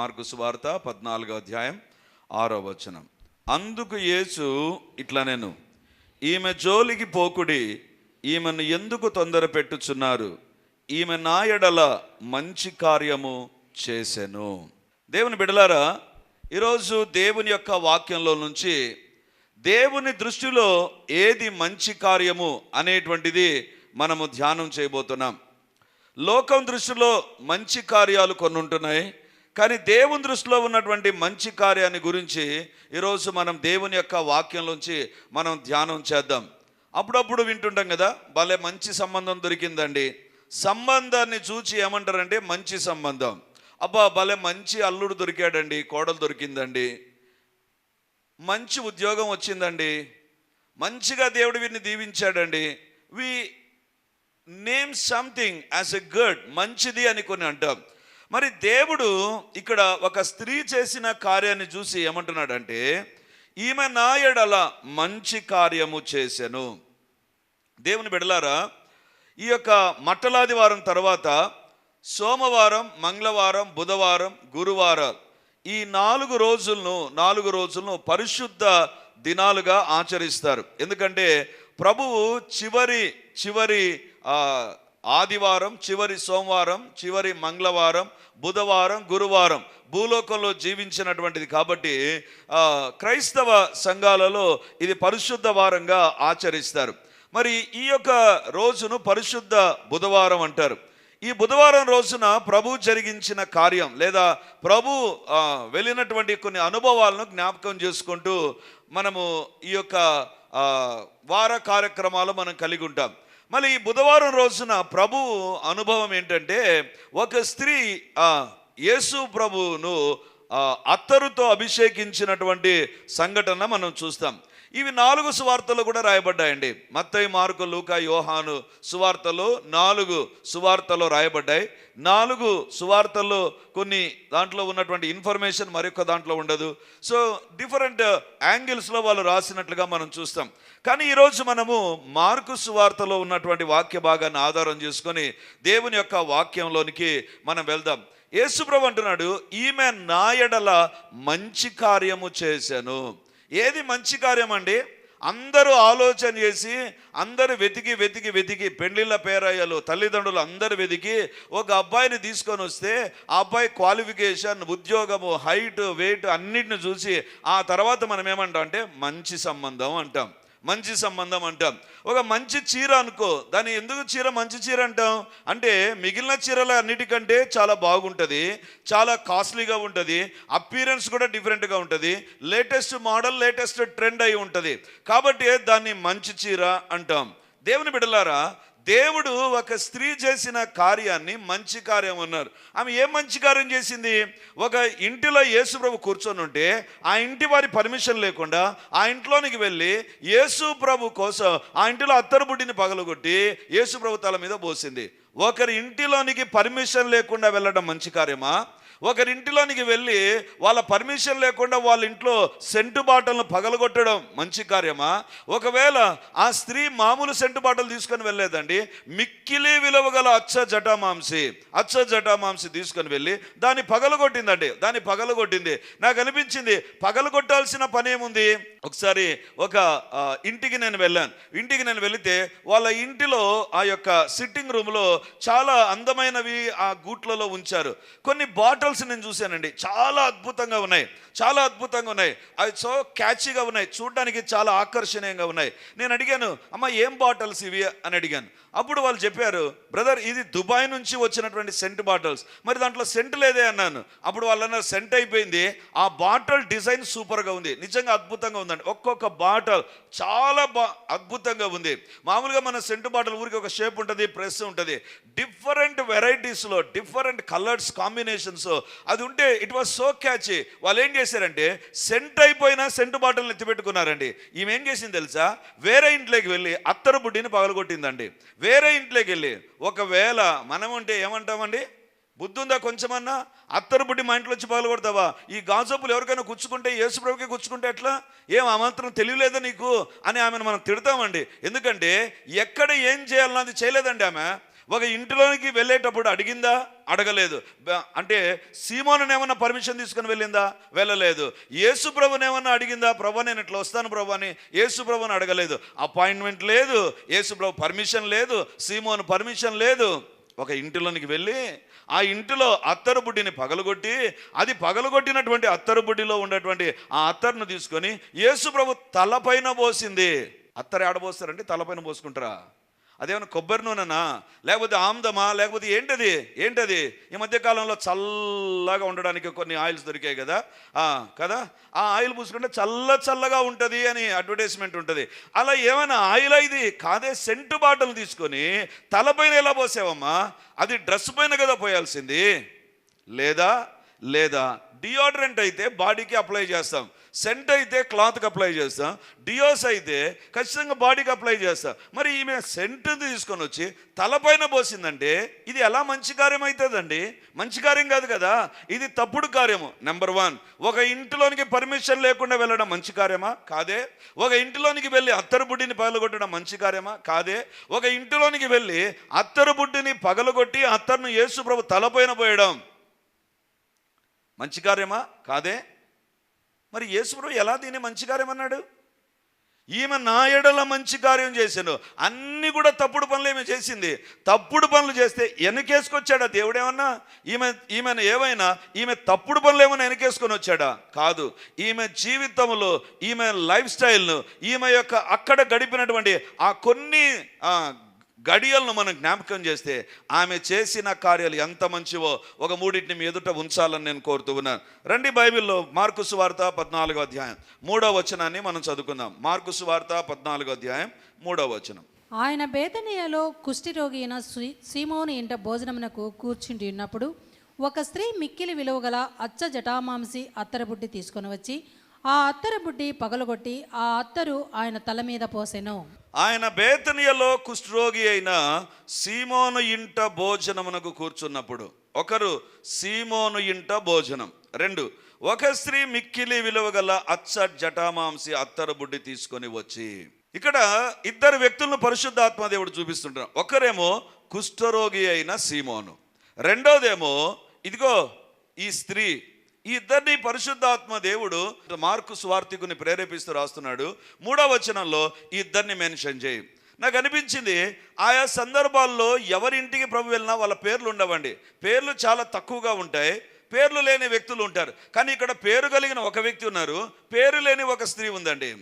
Mark సువార్త పద్నాలుగో అధ్యాయం ఆరో వచనం. అందుకు యేసు ఇట్లా నేను ఈమె జోలికి పోకుడి ఈమెను ఎందుకు తొందర పెట్టుచున్నారు? ఈమె నాయడల మంచి కార్యము చేసెను. దేవుని బిడలారా ఈరోజు దేవుని యొక్క వాక్యంలో నుంచి దేవుని దృష్టిలో ఏది మంచి కార్యము అనేటువంటిది మనము ధ్యానం చేయబోతున్నాం. లోకం దృష్టిలో మంచి కార్యాలు కొన్ని ఉంటున్నాయి కానీ దేవుని దృష్టిలో ఉన్నటువంటి మంచి కార్యాన్ని గురించి ఈరోజు మనం దేవుని యొక్క వాక్యంలోంచి మనం ధ్యానం చేద్దాం. అప్పుడప్పుడు వింటుంటాం కదా భలే మంచి సంబంధం దొరికిందండి. సంబంధాన్ని చూచి ఏమంటారంటే మంచి సంబంధం. అబ్బా భలే మంచి అల్లుడు దొరికాడండి కోడలు దొరికిందండి. మంచి ఉద్యోగం వచ్చిందండి. మంచిగా దేవుడు వీరిని దీవించాడండి. We name something as a good మంచిది అని కొన్ని అంటాం. మరి దేవుడు ఇక్కడ ఒక స్త్రీ చేసిన కార్యాన్ని చూసి ఏమంటున్నాడంటే ఈమె నాయడల మంచి కార్యము చేశాను దేవుని బిడలారా ఈ యొక్క మట్టలాది వారం తర్వాత సోమవారం మంగళవారం బుధవారం గురువారం ఈ నాలుగు రోజులను నాలుగు రోజులను పరిశుద్ధ దినాలుగా ఆచరిస్తారు. ఎందుకంటే ప్రభువు చివరి చివరి ఆదివారం చివరి సోమవారం చివరి మంగళవారం బుధవారం గురువారం భూలోకంలో జీవించినటువంటిది కాబట్టి క్రైస్తవ సంఘాలలో ఇది పరిశుద్ధ వారంగా ఆచరిస్తారు. మరి ఈ యొక్క రోజును పరిశుద్ధ బుధవారం అంటారు. ఈ బుధవారం రోజున ప్రభు జరిగించిన కార్యం లేదా ప్రభు వెళ్ళినటువంటి కొన్ని అనుభవాలను జ్ఞాపకం చేసుకుంటూ మనము ఈ యొక్క వార కార్యక్రమాలు మనం కలిగి ఉంటాం. మళ్ళీ ఈ బుధవారం రోజున ప్రభు అనుభవం ఏంటంటే ఒక స్త్రీ యేసు ప్రభువును అత్తరుతో అభిషేకించినటువంటి సంఘటన మనం చూస్తాం. ఇవి నాలుగు సువార్తలు కూడా రాయబడ్డాయండి. మత్తయి మార్కు లూకా యోహాను సువార్తలు నాలుగు సువార్తలు రాయబడ్డాయి. నాలుగు సువార్తల్లో కొన్ని దాంట్లో ఉన్నటువంటి ఇన్ఫర్మేషన్ మరొక దాంట్లో ఉండదు. సో డిఫరెంట్ యాంగిల్స్లో వాళ్ళు రాసినట్లుగా మనం చూస్తాం. కానీ ఈరోజు మనము మార్కు సువార్తలో ఉన్నటువంటి వాక్య భాగాన్ని ఆధారం చేసుకొని దేవుని యొక్క వాక్యంలోనికి మనం వెళ్దాం. యేసుప్రభు అంటున్నాడు ఈమె నాయడల మంచి కార్యము చేశాను. ఏది మంచి కార్యం అండి? అందరూ ఆలోచన చేసి అందరూ వెతికి వెతికి వెతికి పెళ్ళిళ్ళ పేరయ్యలు తల్లిదండ్రులు అందరూ వెతికి ఒక అబ్బాయిని తీసుకొని వస్తే ఆ అబ్బాయి క్వాలిఫికేషన్ ఉద్యోగము హైట్ వెయిట్ అన్నిటిని చూసి ఆ తర్వాత మనం ఏమంటాం అంటే మంచి సంబంధం అంటాం. మంచి సంబంధం అంటాం. ఒక మంచి చీర అనుకో దాని ఎందుకు చీర మంచి చీర అంటాం? అంటే మిగిలిన చీరల అన్నిటికంటే చాలా బాగుంటుంది చాలా కాస్ట్లీగా ఉంటుంది అపీరెన్స్ కూడా డిఫరెంట్గా ఉంటుంది లేటెస్ట్ మోడల్ లేటెస్ట్ ట్రెండ్ అయి ఉంటుంది. కాబట్టి దాన్ని మంచి చీర అంటాం. దేవుని బిడలారా దేవుడు ఒక స్త్రీ చేసిన కార్యాన్ని మంచి కార్యం అన్నారు. ఆమె ఏం మంచి కార్యం చేసింది? ఒక ఇంటిలో యేసుప్రభు కూర్చొని ఉంటే ఆ ఇంటి వారి పర్మిషన్ లేకుండా ఆ ఇంట్లోనికి వెళ్ళి యేసుప్రభు కోసం ఆ ఇంటిలో అత్తరు బుడ్డిని పగలగొట్టి యేసుప్రభు తల మీద పోసింది. ఒకరి ఇంటిలోనికి పర్మిషన్ లేకుండా వెళ్ళడం మంచి కార్యమా? ఒకరి ఇంటిలోనికి వెళ్ళి వాళ్ళ పర్మిషన్ లేకుండా వాళ్ళ ఇంట్లో సెంటు బాటలను పగలగొట్టడం మంచి కార్యమా? ఒకవేళ ఆ స్త్రీ మామూలు సెంటు బాటలు తీసుకొని వెళ్ళలేదండి మిక్కిలి విలువ గల అచ్చ జటామాంసి అచ్చ జటామాంసి తీసుకొని వెళ్ళి దాన్ని పగలగొట్టిందండి దాన్ని పగలగొట్టింది. నాకు అనిపించింది పగలగొట్టాల్సిన పని ఏముంది ఒకసారి ఒక ఇంటికి నేను వెళ్ళాను. ఇంటికి నేను వెళితే వాళ్ళ ఇంటిలో ఆ యొక్క సిట్టింగ్ రూమ్లో చాలా అందమైనవి ఆ గూట్లలో ఉంచారు. కొన్ని బాటిల్స్ నేను చూశానండి. చాలా అద్భుతంగా ఉన్నాయి. చాలా అద్భుతంగా ఉన్నాయి. అవి సో క్యాచీగా ఉన్నాయి. చూడడానికి చాలా ఆకర్షణీయంగా ఉన్నాయి. నేను అడిగాను అమ్మ ఏం బాటిల్స్ ఇవి? అని అడిగాను. అప్పుడు వాళ్ళు చెప్పారు బ్రదర్ ఇది దుబాయ్ నుంచి వచ్చినటువంటి సెంట్ బాటిల్స్. మరి దాంట్లో సెంట్ లేదే అన్నాను. అప్పుడు వాళ్ళు అన్నారు సెంట్ అయిపోయింది. ఆ బాటిల్ డిజైన్ సూపర్గా ఉంది. నిజంగా అద్భుతంగా ఉందండి. ఒక్కొక్క బాటిల్ చాలా బా అద్భుతంగా ఉంది. మామూలుగా మన సెంట్ బాటిల్ ఊరికి ఒక షేప్ ఉంటుంది ప్రెస్ ఉంటుంది. డిఫరెంట్ వెరైటీస్లో డిఫరెంట్ కలర్స్ కాంబినేషన్స్. అది ఉంటే ఇట్ వాస్ సో క్యాచ్. వాళ్ళు ఏం చేశారంటే సెంట్ అయిపోయిన సెంట్ బాటిల్ని ఎత్తిపెట్టుకున్నారండి. ఈమె ఏం చేసింది తెలుసా? వేరే ఇంట్లోకి వెళ్ళి అత్తరు బుడ్డిని పగలగొట్టిందండి. వేరే ఇంట్లోకి వెళ్ళి ఒకవేళ మనం ఉంటే ఏమంటామండి? బుద్ధుందా కొంచెమన్నా? అత్తరు బుడ్డి మా ఇంట్లో వచ్చి పగలగొడతావా ఈ గాజోపులు ఎవరికైనా గుచ్చుకుంటే యేసుప్రభుకి గుచ్చుకుంటే ఎట్లా? ఏం ఆ మాత్రం తెలియలేదా నీకు? అని ఆమెను మనం తిడతామండి. ఎందుకంటే ఎక్కడ ఏం చేయాలన్నది చేయలేదండి ఆమె. ఒక ఇంటిలోనికి వెళ్ళేటప్పుడు అడిగిందా? అడగలేదు. అంటే సీమోనని ఏమన్నా పర్మిషన్ తీసుకుని వెళ్ళిందా? వెళ్ళలేదు. యేసు ప్రభుని ఏమన్నా అడిగిందా? ప్రభు నేను ఇట్లా వస్తాను ప్రభు అని యేసు ప్రభుని అడగలేదు. అపాయింట్మెంట్ లేదు. యేసు ప్రభు పర్మిషన్ లేదు. సీమోను పర్మిషన్ లేదు. ఒక ఇంటిలోనికి వెళ్ళి ఆ ఇంటిలో అత్తరు బుడ్డిని పగలగొట్టి అది పగలగొట్టినటువంటి అత్తరు బుడ్డిలో ఉన్నటువంటి ఆ అత్తరును తీసుకొని యేసు ప్రభు తలపైన పోసింది. అత్తరు ఆడబోస్తారంటే తలపైన పోసుకుంటారా? అదేమన్నా కొబ్బరి నూనెనా? లేకపోతే ఆమ్దమా? లేకపోతే ఏంటది? ఏంటది? ఈ మధ్యకాలంలో చల్లగా ఉండడానికి కొన్ని ఆయిల్స్ దొరికాయి కదా. కదా? ఆ ఆయిల్ పూసుకుంటే చల్ల చల్లగా ఉంటుంది అని అడ్వర్టైజ్మెంట్ ఉంటుంది. అలా ఏమైనా ఆయిల్ ఇది? కాదే సెంటు బాటిల్ తీసుకొని తలపైన ఎలా పోసావమ్మా? అది డ్రెస్ పైన కదా పోయాల్సింది. లేదా? లేదా డియోడ్రెంట్ అయితే బాడీకి అప్లై చేస్తాం. సెంట్ అయితే క్లాత్కి అప్లై చేస్తాం డియోస్ అయితే ఖచ్చితంగా బాడీకి అప్లై చేస్తాం. మరి ఈమె సెంట్ తీసుకొని వచ్చి తలపైన పోసిందంటే ఇది ఎలా మంచి కార్యం అవుతుందండి మంచి కార్యం కాదు కదా? ఇది తప్పుడు కార్యము. నెంబర్ వన్ ఒక ఇంటిలోనికి పర్మిషన్ లేకుండా వెళ్ళడం మంచి కార్యమా? కాదే. ఒక ఇంటిలోనికి వెళ్ళి అత్తరు బుడ్డిని పగలగొట్టడం మంచి కార్యమా? కాదే. ఒక ఇంటిలోనికి వెళ్ళి అత్తరు బుడ్డిని పగలగొట్టి అత్తరును యేసు ప్రభు తలపైన పోయడం మంచి కార్యమా? కాదే. మరి యేసుప్రభు ఎలా దీన్ని మంచి కార్యం అన్నాడు? ఈమె నా ఎడల మంచి కార్యం చేశాను. అన్నీ కూడా తప్పుడు పనులు ఈమె చేసింది. తప్పుడు పనులు చేస్తే వెనకేసుకొచ్చాడా దేవుడేమన్నా? ఈమె ఈమెను ఏమైనా ఈమె తప్పుడు పనులు ఏమైనా వెనకేసుకొని వచ్చాడా? కాదు. ఈమె జీవితంలో ఈమె లైఫ్ స్టైల్ను ఈమె యొక్క అక్కడ గడిపినటువంటి ఆ కొన్ని గడియలను మనం జ్ఞాపకం చేస్తే ఆమె చేసిన కార్యాలు ఎంత మంచివో ఒక మూడింటిని మీ ఎదుట ఉంచాలని నేను కోరుతూ ఉన్నాను. రండి బైబిల్లో మార్కుసు వార్త పద్నాలుగో అధ్యాయం మూడో వచనాన్ని మనం చదువుకుందాం. మార్కుసు వార్త పద్నాలుగో అధ్యాయం మూడో వచనం. ఆయన బేతనీయలో కుష్టిరోగి అయిన సీమోని ఇంట భోజనమునకు కూర్చుండి ఉన్నప్పుడు ఒక స్త్రీ మిక్కిలి విలువగల అచ్చ జటామాంసి అత్తరబుడ్డి తీసుకొని వచ్చి ఆ అత్తరు బుడ్డి పగలగొట్టి ఆ అత్తరు ఆయన తల మీద పోసెను. ఆయన బేతనియలో కుష్ఠరోగి అయిన సీమోను ఇంట భోజనమునకు కూర్చున్నప్పుడు ఒకరు సీమోను ఇంట భోజనం. రెండు ఒక స్త్రీ మిక్కిలి విలువగల అచ్చ జటామాంసి అత్తరు బుడ్డి తీసుకొని వచ్చి ఇక్కడ ఇద్దరు వ్యక్తులను పరిశుద్ధాత్మ దేవుడు చూపిస్తుంటారు ఒకరేమో కుష్ఠరోగి అయిన సీమోను రెండోదేమో ఇదిగో ఈ స్త్రీ ఈ ఇద్దరిని పరిశుద్ధాత్మ దేవుడు మార్కు స్వార్థికుని ప్రేరేపిస్తూ రాస్తున్నాడు. మూడవ వచనంలో ఈ ఇద్దరిని మెన్షన్ చేయి. నాకు అనిపించింది ఆయా సందర్భాల్లో ఎవరింటికి ప్రభు వెళ్ళినా వాళ్ళ పేర్లు ఉండవండి. పేర్లు చాలా తక్కువగా ఉంటాయి. పేర్లు లేని వ్యక్తులు ఉంటారు. కానీ ఇక్కడ పేరు కలిగిన ఒక వ్యక్తి ఉన్నారు. పేరు లేని ఒక స్త్రీ ఉందండి.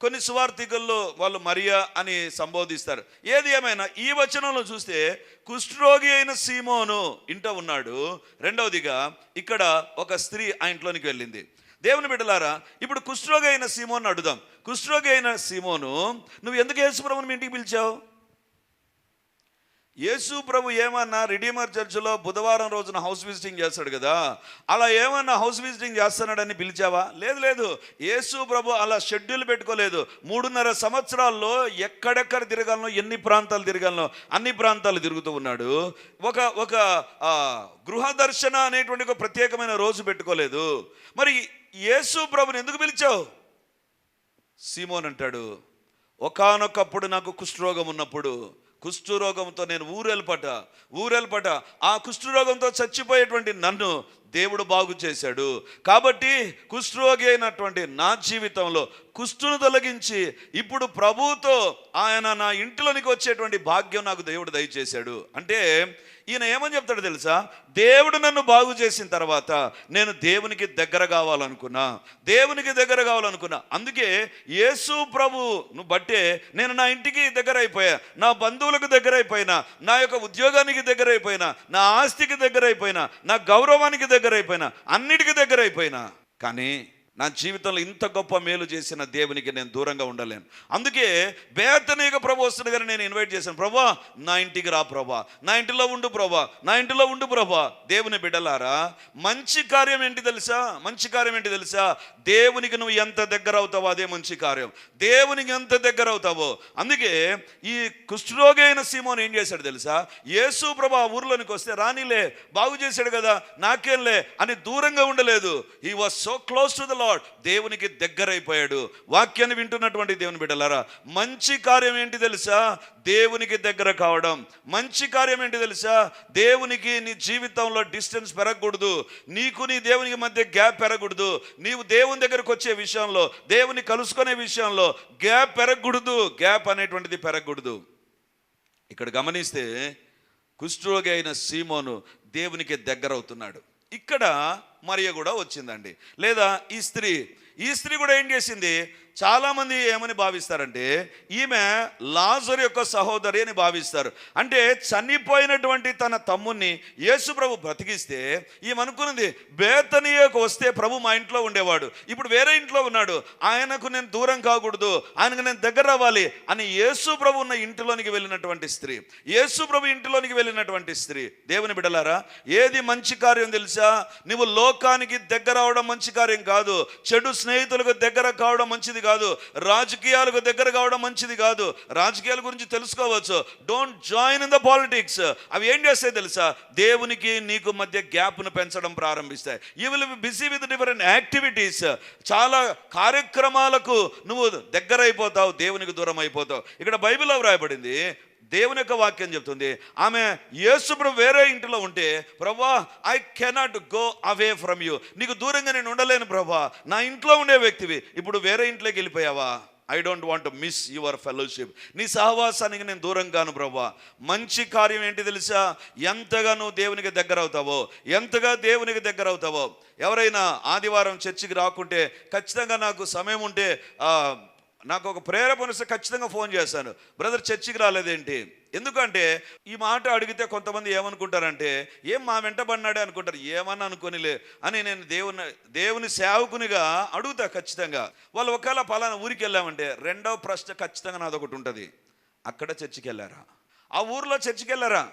కొన్ని సువార్థికుల్లో వాళ్ళు మరియా అని సంబోధిస్తారు. ఏది ఏమైనా ఈ వచనంలో చూస్తే కుష్ఠరోగి అయిన సీమోను ఇంట ఉన్నాడు. రెండవదిగా ఇక్కడ ఒక స్త్రీ ఆ ఇంట్లోనికి వెళ్ళింది. దేవుని బిడ్డలారా ఇప్పుడు కుష్ఠరోగి అయిన సీమోను అడుగుదాం. కుష్ఠరోగి అయిన సీమోను నువ్వు ఎందుకు యేసుప్రభుని మీ ఇంటికి పిలిచావు? యేసు ప్రభు ఏమన్నా రిడీమర్ చర్చిలో బుధవారం రోజున హౌస్ విజిటింగ్ చేస్తాడు కదా? అలా ఏమన్నా హౌస్ విజిటింగ్ చేస్తున్నాడని పిలిచావా? లేదు లేదు. యేసు ప్రభు అలా షెడ్యూల్ పెట్టుకోలేదు. మూడున్నర సంవత్సరాల్లో ఎక్కడెక్కడ తిరగాలనో ఎన్ని ప్రాంతాలు తిరగాలనో అన్ని ప్రాంతాలు తిరుగుతూ ఉన్నాడు. ఒక ఒక గృహ దర్శన అనేటువంటి ఒక ప్రత్యేకమైన రోజు పెట్టుకోలేదు. మరి యేసు ప్రభుని ఎందుకు పిలిచావు? సీమోన్ అంటాడు ఒకానొకప్పుడు నాకు కుష్ఠరోగం ఉన్నప్పుడు కుష్ఠరోగంతో నేను ఊరెల్పట ఊరెల్పట ఆ కుష్ఠరోగంతో చచ్చిపోయేటువంటి నన్ను దేవుడు బాగు చేశాడు. కాబట్టి కుష్ఠరోగి అయినటువంటి నా జీవితంలో కుష్ఠును తొలగించి ఇప్పుడు ప్రభువుతో ఆయన నా ఇంటిలోనికి వచ్చేటువంటి భాగ్యం నాకు దేవుడు దయచేశాడు. అంటే ఈయన ఏమని చెప్తాడు తెలుసా? దేవుడు నన్ను బాగు చేసిన తర్వాత నేను దేవునికి దగ్గర కావాలనుకున్నా. దేవునికి దగ్గర కావాలనుకున్నా. అందుకే యేసు ప్రభు నువ్వు బట్టే నేను నా ఇంటికి దగ్గర అయిపోయా. నా బంధువులకు దగ్గర అయిపోయినా. నా యొక్క ఉద్యోగానికి దగ్గర అయిపోయినా. నా ఆస్తికి దగ్గర అయిపోయినా. నా గౌరవానికి దగ్గర అయిపోయినా అన్నిటికీ దగ్గర అయిపోయినా కానీ నా జీవితంలో ఇంత గొప్ప మేలు చేసిన దేవునికి నేను దూరంగా ఉండలేను. అందుకే బేతనీక ప్రభు వస్తుంది కానీ నేను ఇన్వైట్ చేశాను. ప్రభా నా ఇంటికి రా ప్రభా. నా ఇంటిలో ఉండు ప్రభా. నా ఇంటిలో ఉండు ప్రభా. దేవుని బిడ్డలారా మంచి కార్యం ఏంటి తెలుసా? మంచి కార్యం ఏంటి తెలుసా? దేవునికి నువ్వు ఎంత దగ్గర అవుతావో అదే మంచి కార్యం. దేవునికి ఎంత దగ్గర అవుతావో. అందుకే ఈ కుష్ఠరోగి అయిన సీమోని ఏం చేశాడు తెలుసా? యేసు ప్రభా ఊర్లోనికి వస్తే రానిలే బాగు చేశాడు కదా నాకేంలే అని దూరంగా ఉండలేదు. He was so close to the Lord దేవునికి దగ్గరైపోయాడు. వాక్యాన్ని వింటున్నటువంటి దేవుని బిడ్డలారా మంచి కార్యం ఏంటి తెలుసా? దేవునికి దగ్గర కావడం. మంచి కార్యం ఏంటి తెలుసా? దేవునికి నీ జీవితంలో డిస్టెన్స్ పెరగకూడదు. నీకు నీ దేవునికి మధ్య గ్యాప్ పెరగకూడదు. నీవు దేవుని దగ్గరకు వచ్చే విషయంలో దేవుని కలుసుకునే విషయంలో గ్యాప్ పెరగకూడదు. గ్యాప్ అనేటువంటిది పెరగకూడదు. ఇక్కడ గమనిస్తే కుష్ఠరోగి అయిన సీమోను దేవునికి దగ్గర అవుతున్నాడు ఇక్కడ మరియ కూడా వచ్చిందండి. లేదా ఈ స్త్రీ ఈ స్త్రీ కూడా ఏం చేసింది? చాలామంది ఏమని భావిస్తారంటే ఈమె లాజర్ యొక్క సహోదరి అని భావిస్తారు. అంటే చనిపోయినటువంటి తన తమ్ముణ్ణి యేసు ప్రభు బ్రతికిస్తే ఈమె అనుకున్నది బేతనీయకు వస్తే ప్రభు మా ఇంట్లో ఉండేవాడు. ఇప్పుడు వేరే ఇంట్లో ఉన్నాడు. ఆయనకు నేను దూరం కాకూడదు. ఆయనకు నేను దగ్గర అవ్వాలి అని యేసు ప్రభు ఉన్న ఇంటిలోనికి వెళ్ళినటువంటి స్త్రీ. యేసు ప్రభు ఇంటిలోనికి వెళ్ళినటువంటి స్త్రీ. దేవుని బిడలారా ఏది మంచి కార్యం తెలుసా? నువ్వు లోకానికి దగ్గర అవడం మంచి కార్యం కాదు. చెడు స్నేహితులకు దగ్గర కావడం మంచిది కాదు. రాజకీయాలకు దగ్గర కావడం మంచిది కాదు. రాజకీయాల గురించి తెలుసుకోవచ్చు. Don't join in the politics అవి ఏం చేస్తాయి తెలుసా? దేవునికి నీకు మధ్య గ్యాప్ను పెంచడం ప్రారంభిస్తాయి. You will be busy with different activities చాలా కార్యక్రమాలకు నువ్వు దగ్గర అయిపోతావు దేవునికి దూరం అయిపోతావు ఇక్కడ బైబిల్లో వ్రాయబడింది దేవుని యొక్క వాక్యం చెప్తుంది. ఆమె యేసుప్రభు వేరే ఇంటిలో ఉంటే ప్రభా I cannot go away from you నీకు దూరంగా నేను ఉండలేను ప్రభా. నా ఇంట్లో ఉండే వ్యక్తివి. ఇప్పుడు వేరే ఇంట్లోకి వెళ్ళిపోయావా? I don't want miss your fellowship నీ సహవాసానికి నేను దూరం కాను ప్రభా. మంచి కార్యం ఏంటి తెలుసా? ఎంతగా నువ్వు దేవునికి దగ్గర అవుతావో ఎంతగా దేవునికి దగ్గర అవుతావో. ఎవరైనా ఆదివారం చర్చికి రాకుంటే ఖచ్చితంగా నాకు సమయం ఉంటే నాకు ఒక ప్రేరేపణ ఖచ్చితంగా ఫోన్ చేశాను. బ్రదర్ చర్చికి రాలేదేంటి? ఎందుకంటే ఈ మాట అడిగితే కొంతమంది ఏమనుకుంటారంటే ఏం మా వెంటబడినాడే అనుకుంటారు. ఏమన్నా అనుకోనిలే అని నేను దేవుని దేవుని సేవకునిగా అడుగుతా ఖచ్చితంగా. వాళ్ళు ఒకవేళ పలానా ఊరికి వెళ్ళామంటే రెండవ ప్రశ్న ఖచ్చితంగా నాదొకటి ఉంటుంది. అక్కడ చర్చికి వెళ్ళారా? ఆ ఊర్లో చర్చికి వెళ్ళారా?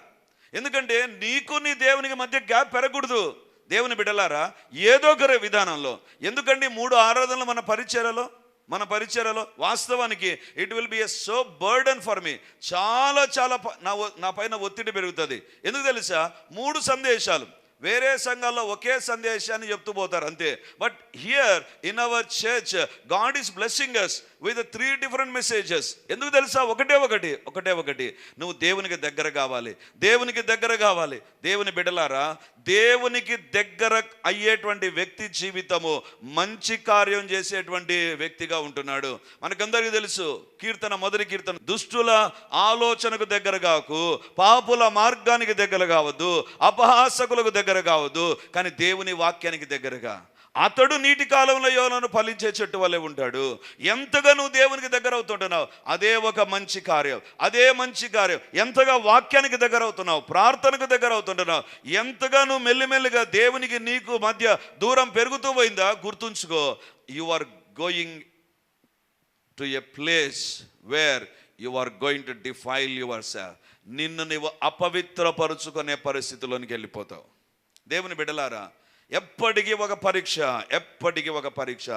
ఎందుకంటే నీకు నీ దేవునికి మధ్య గ్యాప్ పెరగకూడదు. దేవుని బిడ్డలారా ఏదో ఒక విధానంలో. ఎందుకంటే మూడు ఆరాధనలు మన పరిచయలో మన పరిచయలో వాస్తవానికి it will be a so burden for me చాలా చాలా నా నా పైన ఒత్తిడి పెరుగుతుంది. ఎందుకు తెలుసా? మూడు సందేశాలు. వేరే సంఘాల్లో ఒకే సందేశాన్ని చెప్తూ పోతారు అంతే. But here in our church God is blessing us with three different messages ఎందుకు తెలుసా? ఒకటే ఒకటి ఒకటే ఒకటి. నువ్వు దేవునికి దగ్గర కావాలి. దేవునికి దగ్గర కావాలి. దేవుని బిడలారా దేవునికి దగ్గర అయ్యేటువంటి వ్యక్తి జీవితము మంచి కార్యం చేసేటువంటి వ్యక్తిగా ఉంటున్నాడు. మనకందరికీ తెలుసు కీర్తన మొదటి కీర్తన దుష్టుల ఆలోచనకు దగ్గర కాకు పాపుల మార్గానికి దగ్గర కావద్దు అపహాసకులకు దగ్గర కావద్దు కానీ దేవుని వాక్యానికి దగ్గరగా. అతడు నీటి కాలంలో యోనను ఫలించే చెట్టు వలె ఉంటాడు. ఎంతగా నువ్వు దేవునికి దగ్గర అవుతుంటున్నావు అదే ఒక మంచి కార్యం అదే మంచి కార్యం. ఎంతగా వాక్యానికి దగ్గర అవుతున్నావు ప్రార్థనకు దగ్గర అవుతుంటున్నావు ఎంతగా నువ్వు మెల్లిమెల్లిగా దేవునికి నీకు మధ్య దూరం పెరుగుతూ పోయిందా? గుర్తుంచుకో you are going to a place where you are going to defile yourself నిన్ను నీవు అపవిత్రపరుచుకునే పరిస్థితిలోనికి వెళ్ళిపోతావు. దేవుని బిడ్డలారా ఎప్పటికీ ఒక పరీక్ష ఎప్పటికీ ఒక పరీక్ష.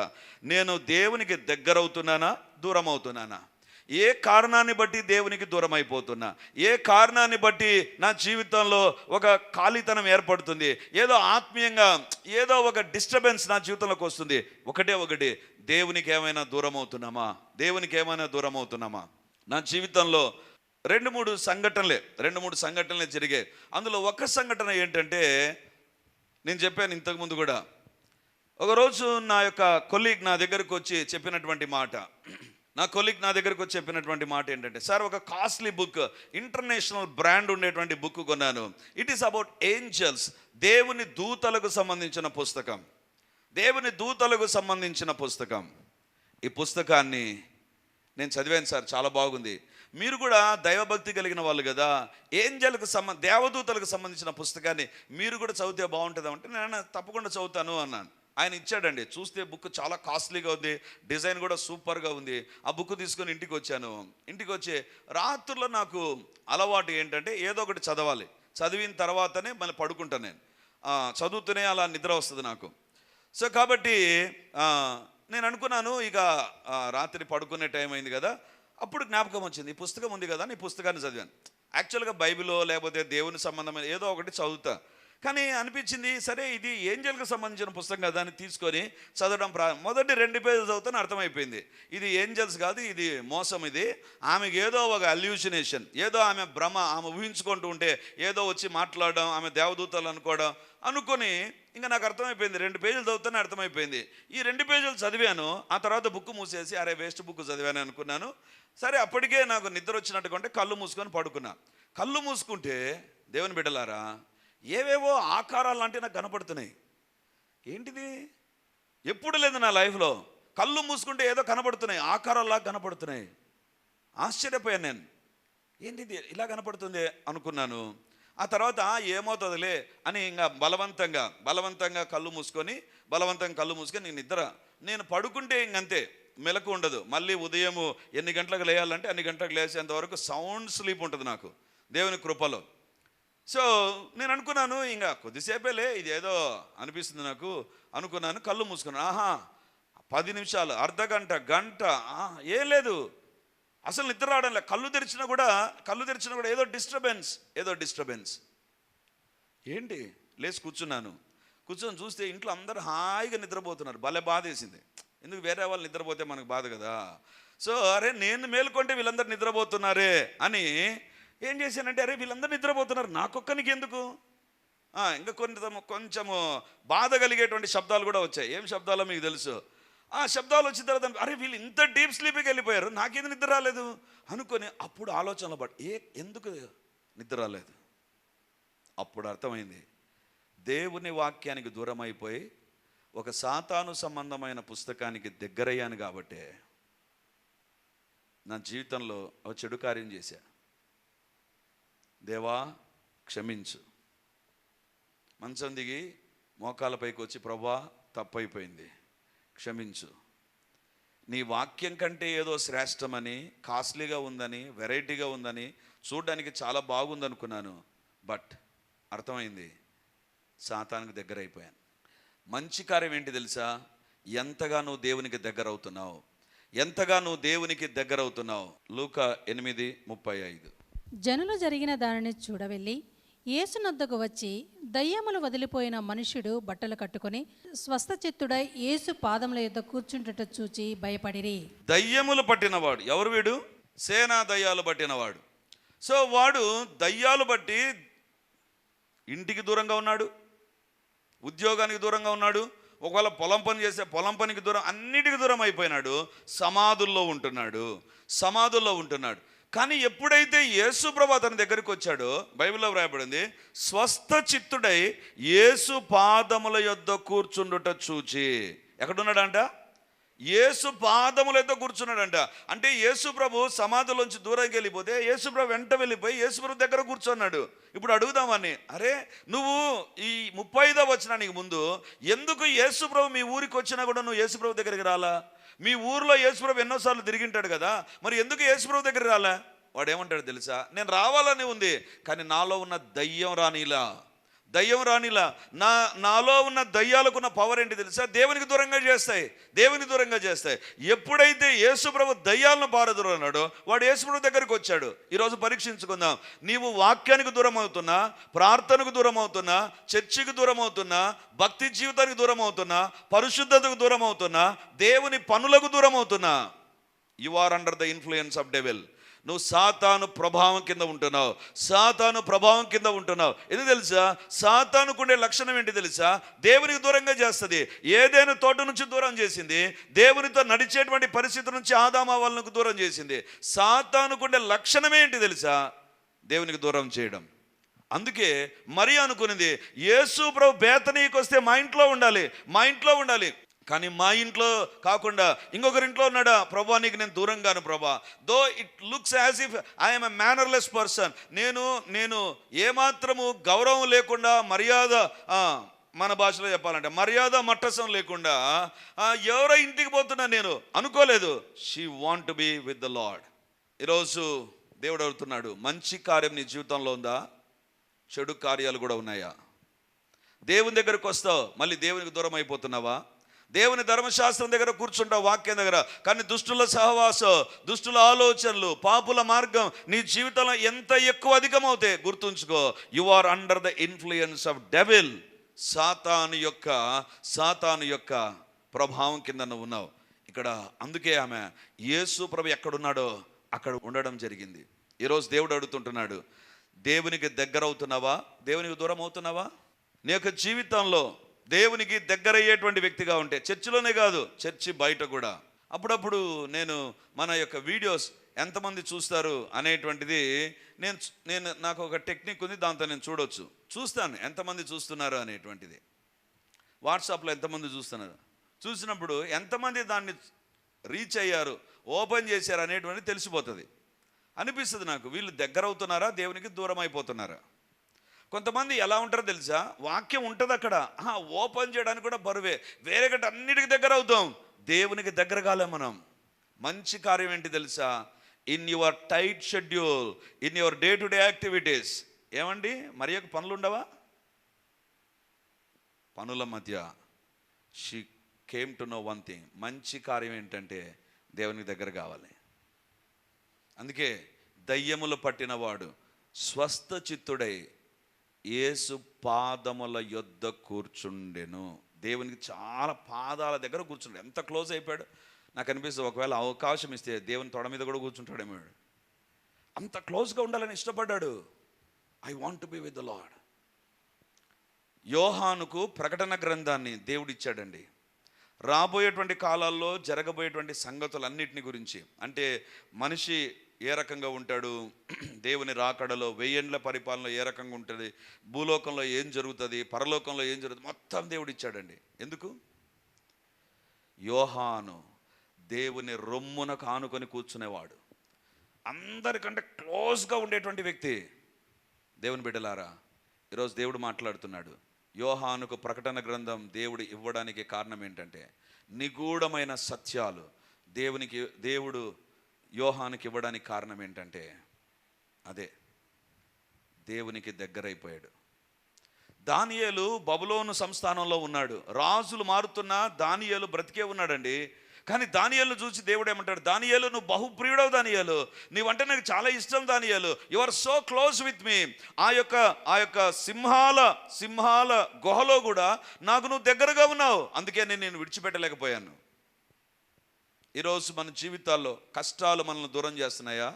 నేను దేవునికి దగ్గర అవుతున్నానా దూరం అవుతున్నానా ఏ కారణాన్ని బట్టి దేవునికి దూరం అయిపోతున్నా ఏ కారణాన్ని బట్టి నా జీవితంలో ఒక ఖాళీతనం ఏర్పడుతుంది? ఏదో ఆత్మీయంగా ఏదో ఒక డిస్టర్బెన్స్ నా జీవితంలోకి వస్తుంది. ఒకటే ఒకటి దేవునికి ఏమైనా దూరం అవుతున్నామా దేవునికి ఏమైనా దూరం అవుతున్నామా నా జీవితంలో రెండు మూడు సంఘటనలే రెండు మూడు సంఘటనలే జరిగాయి. అందులో ఒక సంఘటన ఏంటంటే నేను చెప్పాను ఇంతకుముందు కూడా. ఒకరోజు నా యొక్క కొలీగ్ నా దగ్గరకు వచ్చి చెప్పినటువంటి మాట. నా కొలీగ్ నా దగ్గరకు వచ్చి చెప్పినటువంటి మాట ఏంటంటే సార్ ఒక కాస్ట్లీ బుక్ ఇంటర్నేషనల్ బ్రాండ్ ఉండేటువంటి బుక్ కొన్నాను. ఇట్ ఈస్ అబౌట్ ఏంజల్స్ దేవుని దూతలకు సంబంధించిన పుస్తకం. దేవుని దూతలకు సంబంధించిన పుస్తకం. ఈ పుస్తకాన్ని నేను చదివాను సార్ చాలా బాగుంది. మీరు కూడా దైవభక్తి కలిగిన వాళ్ళు కదా ఏంజలకు సంబ దేవదూతలకు సంబంధించిన పుస్తకాన్ని మీరు కూడా చదివితే బాగుంటుంది? అంటే నేను తప్పకుండా చదువుతాను అన్నాను. ఆయన ఇచ్చాడండి చూస్తే బుక్ చాలా కాస్ట్లీగా ఉంది డిజైన్ కూడా సూపర్గా ఉంది. ఆ బుక్ తీసుకొని ఇంటికి వచ్చాను. ఇంటికి వచ్చి రాత్రుల్లో నాకు అలవాటు ఏంటంటే ఏదో ఒకటి చదవాలి. చదివిన తర్వాతనే మళ్ళీ పడుకుంటాను నేను. చదువుతూనే అలా నిద్ర వస్తుంది నాకు. సో కాబట్టి నేను అనుకున్నాను ఇక రాత్రి పడుకునే టైం అయింది కదా అప్పుడు జ్ఞాపకం వచ్చింది ఈ పుస్తకం ఉంది కదా నీ పుస్తకాన్ని చదివాను. యాక్చువల్గా బైబిలో లేకపోతే దేవుని సంబంధమైన ఏదో ఒకటి చదువుతా. కానీ అనిపించింది సరే ఇది ఏంజల్కి సంబంధించిన పుస్తకం కదా అని తీసుకొని చదవడం ప్రా మొదటి రెండు పేజీలు చదువుతాను అర్థమైపోయింది. ఇది ఏంజల్స్ కాదు ఇది మోసం ఇది. ఆమెకి ఏదో ఒక అల్యూషనేషన్ ఏదో ఆమె భ్రమ ఆమె ఊహించుకుంటూ ఉంటే ఏదో వచ్చి మాట్లాడడం ఆమె దేవదూతలు అనుకోవడం అనుకొని ఇంకా నాకు అర్థమైపోయింది. రెండు పేజీలు చదువుతానే అర్థమైపోయింది. ఈ రెండు పేజీలు చదివాను. ఆ తర్వాత బుక్ మూసేసి అరే వేస్ట్ బుక్ చదివాను అనుకున్నాను. సరే అప్పటికే నాకు నిద్ర వచ్చినట్టుకుంటే కళ్ళు మూసుకొని పడుకున్నా. కళ్ళు మూసుకుంటే దేవుని బిడ్డలారా ఏవేవో ఆకారాలు లాంటివి నాకు కనపడుతున్నాయి. ఏంటిది? ఎప్పుడు లేదు నా లైఫ్లో. కళ్ళు మూసుకుంటే ఏదో కనపడుతున్నాయి. ఆకారాల్లా కనపడుతున్నాయి. ఆశ్చర్యపోయాను నేను. ఏంటిది? ఇలా కనపడుతుంది అనుకున్నాను. ఆ తర్వాత ఏమవుతుందిలే? అని ఇంకా బలవంతంగా బలవంతంగా కళ్ళు మూసుకొని బలవంతంగా కళ్ళు మూసుకొని నేను నిద్ర. నేను పడుకుంటే ఇంకంతే మెలకు ఉండదు. మళ్ళీ ఉదయము ఎన్ని గంటలకు లేయాలంటే అన్ని గంటలకు లేచేంత వరకు సౌండ్ స్లీప్ ఉంటుంది నాకు దేవుని కృపలో. సో నేను అనుకున్నాను ఇంకా కొద్దిసేపేలే ఇది ఏదో అనిపిస్తుంది నాకు అనుకున్నాను కళ్ళు మూసుకున్నాను. ఆహా పది నిమిషాలు అర్ధ గంట గంట ఏం లేదు. అసలు నిద్ర రావడం లేదు. కళ్ళు తెరిచినా కూడా కళ్ళు తెరిచినా కూడా ఏదో డిస్టర్బెన్స్ ఏదో డిస్టర్బెన్స్ ఏంటి? లేచి కూర్చున్నాను. కూర్చొని చూస్తే ఇంట్లో అందరూ హాయిగా నిద్రపోతున్నారు. భలే బాధ వేసింది ఎందుకు వేరే వాళ్ళు నిద్రపోతే మనకు బాధ కదా? సో అరే నేను మేలుకుంటే వీళ్ళందరూ నిద్రపోతున్నారే అని ఏం చేశానంటే అరే వీళ్ళందరూ నిద్రపోతున్నారు. నాకొక్కనికి ఎందుకు? ఇంకా కొంత కొంచెము బాధ కలిగేటువంటి శబ్దాలు కూడా వచ్చాయి. ఏం శబ్దాలో మీకు తెలుసు? ఆ శబ్దాలు వచ్చిన తర్వాత అరే వీళ్ళు ఇంత డీప్ స్లీప్కి వెళ్ళిపోయారు నాకేది నిద్ర రాలేదు? అనుకొని అప్పుడు ఆలోచనలు పడి ఏ ఎందుకు నిద్ర రాలేదు? అప్పుడు అర్థమైంది. దేవుని వాక్యానికి దూరం అయిపోయి ఒక సాతాను సంబంధమైన పుస్తకానికి దగ్గరయ్యాను కాబట్టే నా జీవితంలో ఒక చెడు కార్యం చేశా. దేవా క్షమించు. మంచం దిగి మోకాలపైకి వచ్చి ప్రభా తప్పైపోయింది. క్షమించు. నీ వాక్యం కంటే ఏదో శ్రేష్టమని కాస్ట్లీగా ఉందని వెరైటీగా ఉందని చూడడానికి చాలా బాగుందనుకున్నాను. బట్ అర్థమైంది? సాతానికి దగ్గర అయిపోయాను మంచి కార్యం ఏంటి తెలుసా? ఎంతగా నువ్వు దేవునికి దగ్గర అవుతున్నావు ఎంతగా నువ్వు దేవునికి దగ్గర అవుతున్నావు లూక ఎనిమిది ముప్పై ఐదు. జనులు జరిగిన దానిని చూడవెళ్ళి యేసునొద్దకు వచ్చి దయ్యములు వదిలిపోయిన మనుష్యుడు బట్టలు కట్టుకొని స్వస్థచిత్తుడై యేసు పాదముల యొద్ద కూర్చుంటట చూచి భయపడిరి. దయ్యములు పట్టినవాడు. ఎవరు వీడు? సేనా దయ్యాలు పట్టినవాడు. సో వాడు దయ్యాలు బట్టి ఇంటికి దూరంగా ఉన్నాడు ఉద్యోగానికి దూరంగా ఉన్నాడు ఒకవేళ పొలం పని చేసే పొలం పనికి దూరం అన్నిటికి దూరం అయిపోయినాడు సమాధుల్లో ఉంటున్నాడు సమాధుల్లో ఉంటున్నాడు. కానీ ఎప్పుడైతే యేసు ప్రభు అతని దగ్గరికి వచ్చాడో బైబిల్లో వ్రాయబడింది స్వస్థ చిత్తుడై యేసు పాదముల యొద్ద కూర్చుండుట చూచి. ఎక్కడున్నాడంట? యేసు పాదములతో కూర్చున్నాడంట. అంటే యేసు ప్రభు సమాధిలోంచి దూరంకి వెళ్ళిపోతే యేసు ప్రభు వెంట వెళ్ళిపోయి యేసు ప్రభు దగ్గర కూర్చున్నాడు. ఇప్పుడు అడుగుదామని అరే నువ్వు ఈ ముప్పై ఐదో వచ్చినానికి ముందు ఎందుకు యేసు ప్రభు మీ ఊరికి వచ్చినా కూడా నువ్వు యేసు ప్రభు దగ్గరికి రాలా? మీ ఊర్లో యేసుప్రభు ఎన్నోసార్లు తిరిగింటాడు కదా మరి ఎందుకు యేసుప్రభు దగ్గర రాలే? వాడు ఏమంటాడు తెలుసా? నేను రావాలని ఉంది కానీ నాలో ఉన్న దయ్యం రానిలా. దయ్యం రానిలా. నా నాలో ఉన్న దయ్యాలకున్న పవర్ ఏంటి తెలుసా? దేవునికి దూరంగా చేస్తాయి. దేవునికి దూరంగా చేస్తాయి. ఎప్పుడైతే యేసుప్రభు దయ్యాలను పారదురన్నాడో వాడు యేసుప్రభు దగ్గరికి వచ్చాడు. ఈరోజు పరీక్షించుకుందాం. నీవు వాక్యానికి దూరం అవుతున్నా ప్రార్థనకు దూరం అవుతున్నా చర్చికి దూరం అవుతున్నా భక్తి జీవితానికి దూరం అవుతున్నా పరిశుద్ధతకు దూరం అవుతున్నా దేవుని పనులకు దూరం అవుతున్నా you are under the influence of devil నువ్వు సాతాను ప్రభావం కింద ఉంటున్నావు. సాతాను ప్రభావం కింద ఉంటున్నావు. ఎందుకు తెలుసా? సాతానుకుండే లక్షణం ఏంటి తెలుసా? దేవునికి దూరంగా చేస్తుంది. ఏదైనా తోట నుంచి దూరం చేసింది. దేవునితో నడిచేటువంటి పరిస్థితి నుంచి ఆదామా వాళ్ళకు దూరం చేసింది. సాతానుకుండే లక్షణమే ఏంటి తెలుసా? దేవునికి దూరం చేయడం. అందుకే మరీ అనుకునేది యేసు ప్రభు బేతనీకి వస్తే మా ఇంట్లో ఉండాలి. మా ఇంట్లో ఉండాలి. కానీ మా ఇంట్లో కాకుండా ఇంకొకరింట్లో ఉన్నాడా? ప్రభా నీకు నేను దూరంగాను ప్రభా. Though it looks as if I'm a mannerless person నేను నేను ఏమాత్రము గౌరవం లేకుండా మర్యాద మన భాషలో చెప్పాలంటే మర్యాద మట్టసం లేకుండా ఎవరో ఇంటికి పోతున్నా నేను అనుకోలేదు. She want be with the Lord ఈరోజు దేవుడు అడుగుతున్నాడు మంచి కార్యం నీ జీవితంలో ఉందా? చెడు కార్యాలు కూడా ఉన్నాయా? దేవుని దగ్గరకు వస్తావు మళ్ళీ దేవునికి దూరం అయిపోతున్నావా దేవుని ధర్మశాస్త్రం దగ్గర కూర్చుంటావు వాక్యం దగ్గర. కానీ దుష్టుల సహవాసం దుష్టుల ఆలోచనలు పాపుల మార్గం నీ జీవితంలో ఎంత ఎక్కువ అధికమవుతాయి గుర్తుంచుకో. You are under the influence of devil సాతాను యొక్క సాతాను యొక్క ప్రభావం కింద నువ్వు ఉన్నావు. ఇక్కడ అందుకే ఆమె యేసు ప్రభు ఎక్కడున్నాడో అక్కడ ఉండడం జరిగింది. ఈరోజు దేవుడు అడుగుతుంటున్నాడు దేవునికి దగ్గర అవుతున్నావా దేవునికి దూరం అవుతున్నావా నీ యొక్క జీవితంలో దేవునికి దగ్గర అయ్యేటువంటి వ్యక్తిగా ఉంటే చర్చిలోనే కాదు చర్చి బయట కూడా. అప్పుడప్పుడు నేను మన యొక్క వీడియోస్ ఎంతమంది చూస్తారు అనేటువంటిది నేను నేను నాకు ఒక టెక్నిక్ ఉంది దాంతో నేను చూడొచ్చు. చూస్తాను ఎంతమంది చూస్తున్నారు అనేటువంటిది. వాట్సాప్లో ఎంతమంది చూస్తున్నారు? చూసినప్పుడు ఎంతమంది దాన్ని రీచ్ అయ్యారు ఓపెన్ చేశారు అనేటువంటిది తెలిసిపోతుంది. అనిపిస్తుంది నాకు వీళ్ళు దగ్గర అవుతున్నారా దేవునికి దూరం అయిపోతున్నారా కొంతమంది ఎలా ఉంటారో తెలుసా? వాక్యం ఉంటుంది అక్కడ. ఓపెన్ చేయడానికి కూడా బరువే. వేరే గట్ట అన్నిటికి దగ్గర అవుతాం. దేవునికి దగ్గర కాలే మనం. మంచి కార్యం ఏంటి తెలుసా? In your tight schedule in your day to day activities. ఏమండి? మరి యొక్క పనులు ఉండవా? పనుల మధ్య she came to know one thing. మంచి కార్యం ఏంటంటే దేవునికి దగ్గర కావాలి. అందుకే దయ్యములు పట్టినవాడు స్వస్థ చిత్తుడై యేసు పాదముల యొద్ద కూర్చుండెను. దేవునికి చాలా పాదాల దగ్గర కూర్చుండే. ఎంత క్లోజ్ అయిపోయాడు? నాకు అనిపిస్తుంది ఒకవేళ అవకాశం ఇస్తే దేవుని తొడ మీద కూడా కూర్చుంటాడేమో అంత క్లోజ్గా ఉండాలని ఇష్టపడ్డాడు. I want to be with the Lord యోహానుకు ప్రకటన గ్రంథాన్ని దేవుడిచ్చాడండి. రాబోయేటువంటి కాలాల్లో జరగబోయేటువంటి సంగతులన్నిటిని గురించి. అంటే మనిషి ఏ రకంగా ఉంటాడు? దేవుని రాకడలో వెయ్యేండ్ల పరిపాలన ఏ రకంగా ఉంటుంది? భూలోకంలో ఏం జరుగుతుంది? పరలోకంలో ఏం జరుగుతుంది? మొత్తం దేవుడు ఇచ్చాడండి. ఎందుకు? యోహాను దేవుని రొమ్మున కానుకొని కూర్చునేవాడు. అందరికంటే క్లోజ్గా ఉండేటువంటి వ్యక్తి. దేవుని బిడ్డలారా ఈరోజు దేవుడు మాట్లాడుతున్నాడు. యోహానుకు ప్రకటన గ్రంథం దేవుడు ఇవ్వడానికి కారణం ఏంటంటే నిగూఢమైన సత్యాలు. దేవునికి దేవుడు యోహానికి ఇవ్వడానికి కారణం ఏంటంటే అదే దేవునికి దగ్గరైపోయాడు. దానియేలు బబులోను సంస్థానంలో ఉన్నాడు. రాజులు మారుతున్నా దానియేలు బ్రతికే ఉన్నాడండి. కానీ దానియేలు చూసి దేవుడు ఏమంటాడు దానియేలు నువ్వు బహుప్రియుడవు దానియాలు. నీవంటే నాకు చాలా ఇష్టం దానియాలు. You are so close with me ఆ యొక్క ఆ యొక్క సింహాల సింహాల గుహలో కూడా నాకు నువ్వు దగ్గరగా ఉన్నావు. అందుకే నేను నేను విడిచిపెట్టలేకపోయాను. ఈరోజు మన జీవితాల్లో కష్టాలు మనల్ని దూరం చేస్తున్నాయా?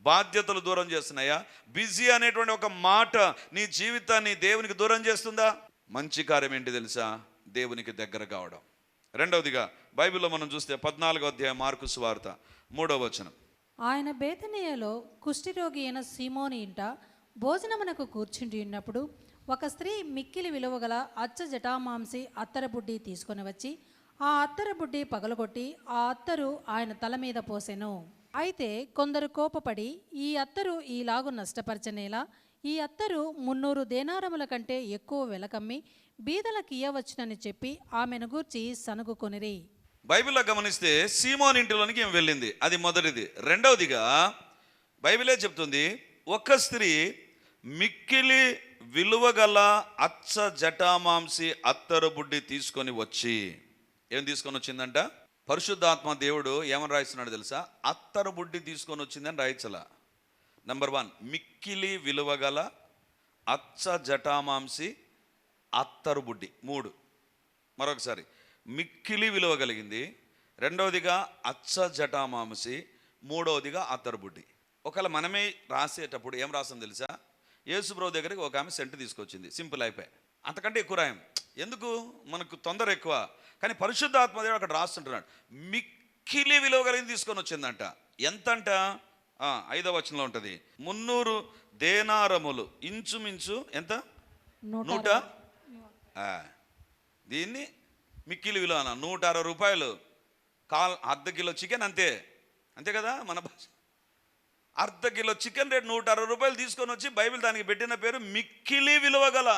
బాధ్యతలు దూరం చేస్తున్నాయా? బిజీ అనేటువంటి ఒక మాట నీ జీవితాన్ని దేవునికి దూరం చేస్తుందా? మంచి కార్యం ఏంటి తెలుసా? దేవునికి దగ్గర కావడం. రెండవదిగా బైబిల్లో మనం చూస్తే పద్నాలుగో అధ్యాయం మార్కు సువార్త మూడవ వచనం. ఆయన బేతనీయలో కుష్ఠిరోగి అయిన సీమోని ఇంట భోజనమునకు కూర్చుండి ఉన్నప్పుడు ఒక స్త్రీ మిక్కిలి విలువగల అచ్చ జటామాంసి అత్తరబుడ్డి తీసుకొని వచ్చి ఆ అత్తరు బుడ్డి పగలగొట్టి ఆ అత్తరు ఆయన తల మీద పోసెను. అయితే కొందరు కోపపడి ఈ అత్తరు ఈలాగు నష్టపరచనేలా ఈ అత్తరు మున్నూరు దేనారముల కంటే ఎక్కువ వెలకమ్మి బీదలకు ఇయ్యవచ్చునని చెప్పి ఆమెను గూర్చి సనుగుకొనిరి బైబిల్లో గమనిస్తే సీమోన్ ఇంటిలోనికి ఏమి వెళ్ళింది. అది మొదటిది. రెండవదిగా బైబిలే చెప్తుంది ఒక స్త్రీ మిక్కిలి విలువగల అచ్చ జటామాంసి అత్తరు బుడ్డి తీసుకొని వచ్చి ఏం తీసుకొని వచ్చిందంట పరిశుద్ధాత్మ దేవుడు ఏమని రాయిస్తున్నాడు తెలుసా? అత్తరు బుడ్డి తీసుకొని వచ్చిందని రాయించలా. నెంబర్ వన్ మిక్కిలి విలువగల అచ్చ జటామాంసి అత్తరు బుడ్డి. మూడు. మరొకసారి మిక్కిలి విలువ కలిగింది. రెండవదిగా అచ్చ జటామాంసి మూడవదిగా అత్తరు బుడ్డి. ఒకవేళ మనమే రాసేటప్పుడు ఏం రాసాం తెలుసా? యేసుప్రభు దగ్గరికి ఒక ఆమె సెంటు తీసుకొచ్చింది. సింపుల్ అయిపోయి అంతకంటే ఎక్కువ రాయం. ఎందుకు? మనకు తొందర ఎక్కువ. కానీ పరిశుద్ధాత్మదేవుడు అక్కడ రాస్తుంటున్నాడు. మిక్కిలి విలువ కలిగింది తీసుకొని వచ్చిందంట. ఎంతంట? ఐదవ వచనంలో ఉంటుంది. మున్నూరు దేనారములు. ఇంచుమించు ఎంత? నూట దీన్ని మిక్కిలి విలువ అన్న నూట అరవై రూపాయలు. కాల్ అర్ధ కిలో చికెన్ అంతే. అంతే కదా మన భాష. అర్ధ కిలో చికెన్ రేట్ నూట అరవై రూపాయలు తీసుకొని వచ్చి బైబిల్ దానికి పెట్టిన పేరు మిక్కిలి విలువ గల.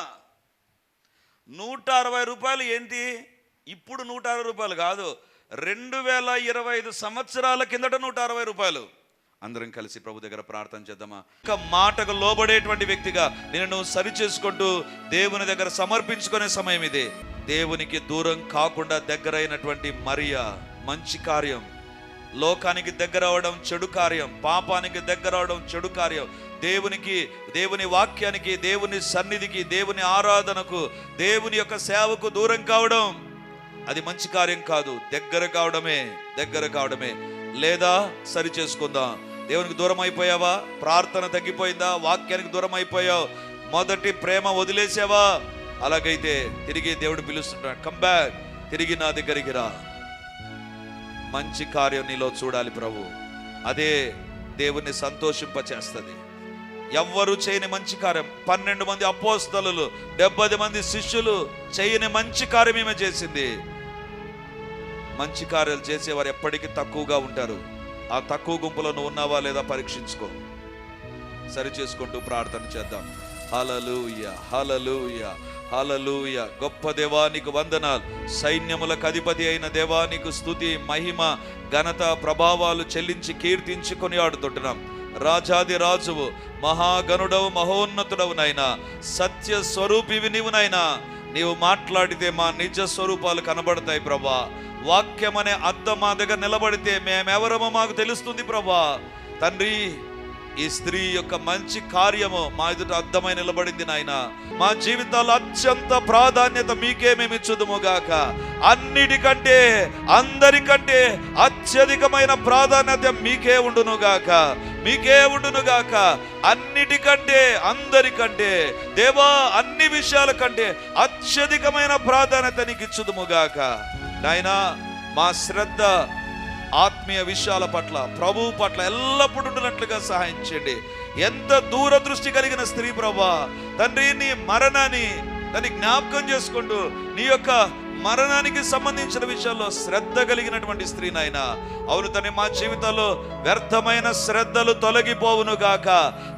నూట అరవై రూపాయలు ఏంటి? ఇప్పుడు నూట అరవై రూపాయలు కాదు రెండు వేల ఇరవై ఐదు సంవత్సరాల కిందట నూట అరవై రూపాయలు. అందరం కలిసి ప్రభు దగ్గర ప్రార్థన చేద్దామా? ఒక మాటకు లోబడేటువంటి వ్యక్తిగా నేను సరి చేసుకుంటూ దేవుని దగ్గర సమర్పించుకునే సమయం ఇది. దేవునికి దూరం కాకుండా దగ్గరైనటువంటి మరియా మంచి కార్యం. లోకానికి దగ్గర అవడం చెడు కార్యం. పాపానికి దగ్గర అవడం చెడు కార్యం. దేవునికి దేవుని వాక్యానికి దేవుని సన్నిధికి దేవుని ఆరాధనకు దేవుని యొక్క సేవకు దూరం కావడం. అది మంచి కార్యం కాదు. దగ్గర కావడమే దగ్గర కావడమే. లేదా సరి చేసుకుందాం. దేవునికి దూరం అయిపోయావా? ప్రార్థన తగ్గిపోయిందా? వాక్యానికి దూరం అయిపోయావు? మొదటి ప్రేమ వదిలేసావా? అలాగైతే తిరిగి దేవుడు పిలుస్తున్నాడు కమ్ బ్యాక్ తిరిగి నా దగ్గరికి రా. మంచి కార్యం నీలో చూడాలి ప్రభు. అదే దేవుణ్ణి సంతోషింపచేస్తుంది. ఎవ్వరు చేయని మంచి కార్యం. పన్నెండు మంది అపోస్తలు డెబ్బై మంది శిష్యులు చేయని మంచి కార్యం ఏమే చేసింది. మంచి కార్యాలు చేసేవారు ఎప్పటికీ తక్కువగా ఉంటారు. ఆ తక్కువ గుంపులో నువ్వు ఉన్నావా లేదా పరీక్షించుకో. సరి చేసుకుంటూ ప్రార్థన చేద్దాం. హలలుయ హలలుయ హలలుయ గొప్ప దేవానికి వందనాలు. సైన్యములకు అధిపతి అయిన దేవానికి స్థుతి మహిమ ఘనత ప్రభావాలు చెల్లించి కీర్తించి కొనియాడుతుంటున్నాం రాజాది రాజువు మహాగణుడవు మహోన్నతుడవు నాయనా సత్య స్వరూపివి నీవు నాయనా నీవు మాట్లాడితే మా నిజ స్వరూపాలు కనబడతాయి ప్రభా. వాక్యం అనే అర్థం మా దగ్గర నిలబడితే మేమెవరమో మాకు తెలుస్తుంది ప్రభా. తండ్రి ఈ స్త్రీ యొక్క మంచి కార్యము మా ఎదుట అర్థమై నిలబడింది నాయన. మా జీవితాల్లో అత్యంత ప్రాధాన్యత మీకే మేము ఇచ్చుదుము గాక. అన్నిటికంటే అందరికంటే అత్యధికమైన ప్రాధాన్యత మీకే ఉండును గాక. మీకే ఉండును గాక. అన్నిటికంటే అందరికంటే దేవా అన్ని విషయాల కంటే అత్యధికమైన ప్రాధాన్యత నీకు ఇచ్చుదుము గాక. నాయనా మా శ్రద్ధ ఆత్మీయ విషయాల పట్ల ప్రభువు పట్ల ఎల్లప్పుడూ ఉండినట్లుగా సహాయం చేయండి. ఎంత దూరదృష్టి కలిగిన స్త్రీ ప్రభా తండ్రి నీ మరణాన్ని దాన్ని జ్ఞాపకం చేసుకుంటూ నీ యొక్క మరణానికి సంబంధించిన విషయాల్లో శ్రద్ధ కలిగినటువంటి స్త్రీ నాయన. అవును తని మా జీవితంలో వ్యర్థమైన శ్రద్ధలు తొలగిపోవును గాక.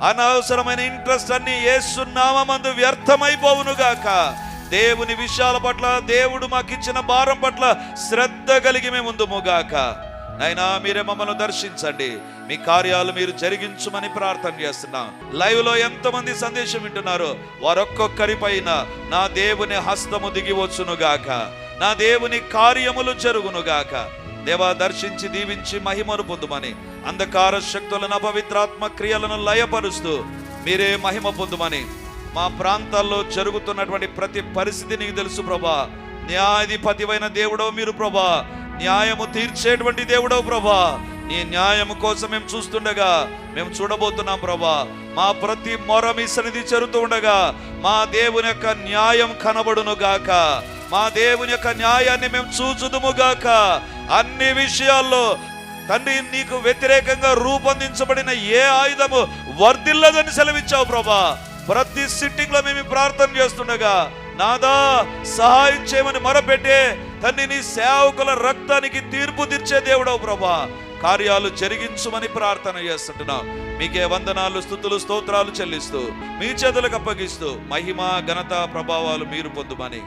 అనవసరమైన ఇంట్రెస్ట్ అన్ని ఏసున్నామందు వ్యర్థమైపోవును గాక. దేవుని విషయాల పట్ల దేవుడు మాకిచ్చిన భారం పట్ల శ్రద్ధ కలిగి మేము ముందుముగాక అయినా నైనా మీరే మమ్మల్ని దర్శించండి. మీ కార్యాలు మీరు జరిగించమని ప్రార్థన చేస్తున్నాం. లైవ్లో ఎంతమంది సందేశం వింటున్నారు వారొక్కొక్కరి పైన నా దేవుని హస్తము దిగివచ్చును గాక నా దేవుని కార్యములు జరుగును గాక దేవా దర్శించి దీవించి మహిమను పొందుమని అంధకార శక్తులను అపవిత్రాత్మ క్రియలను లయపరుస్తూ మీరే మహిమ పొందుమని మా ప్రాంతాల్లో జరుగుతున్నటువంటి ప్రతి పరిస్థితి నీకు తెలుసు ప్రభా. న్యాయాధిపతివైన దేవుడో మీరు ప్రభా. న్యాయము తీర్చేటువంటి దేవుడవు ప్రభా. నీ న్యాయము కోసం మేము చూస్తుండగా మేము చూడబోతున్నాం ప్రభా. మా ప్రతి మొర మీ సన్నిధి చెరుతూ ఉండగా మా దేవుని యొక్క న్యాయం కనబడును గాక. మా దేవుని యొక్క న్యాయాన్ని మేము చూచుదుము గాక. అన్ని విషయాల్లో తండ్రి నీకు వ్యతిరేకంగా రూపొందించబడిన ఏ ఆయుధము వర్ధిల్లదని సెలవిచ్చావు ప్రభా. ప్రతి సిట్టింగ్లో మేము ప్రార్థన చేస్తుండగా నాదా సహాయం చేయమని మొరపెట్టే తండ్రి నీ సేవకుల రక్తానికి తీర్పు తీర్చే దేవుడవు ప్రభా. కార్యాలు జరిగించుమని ప్రార్థన చేస్తుంటున్నాం. మీకే వందనాలు స్థుతులు స్తోత్రాలు చెల్లిస్తూ మీ చేతులకు అప్పగిస్తూ మహిమ ఘనత ప్రభావాలు మీరు పొందుమని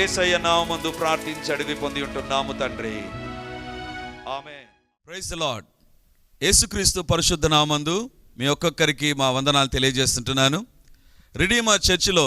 ఏసయ్య నామందు ప్రార్థించి అడిగి పొంది ఉంటున్నాము తండ్రి. ఆమె ప్రైజ్ లాడ్ యేసుక్రీస్తు పరిశుద్ధ నామందు మీ ఒక్కొక్కరికి మా వందనాలు తెలియజేస్తుంటున్నాను. రిడీమా చర్చిలో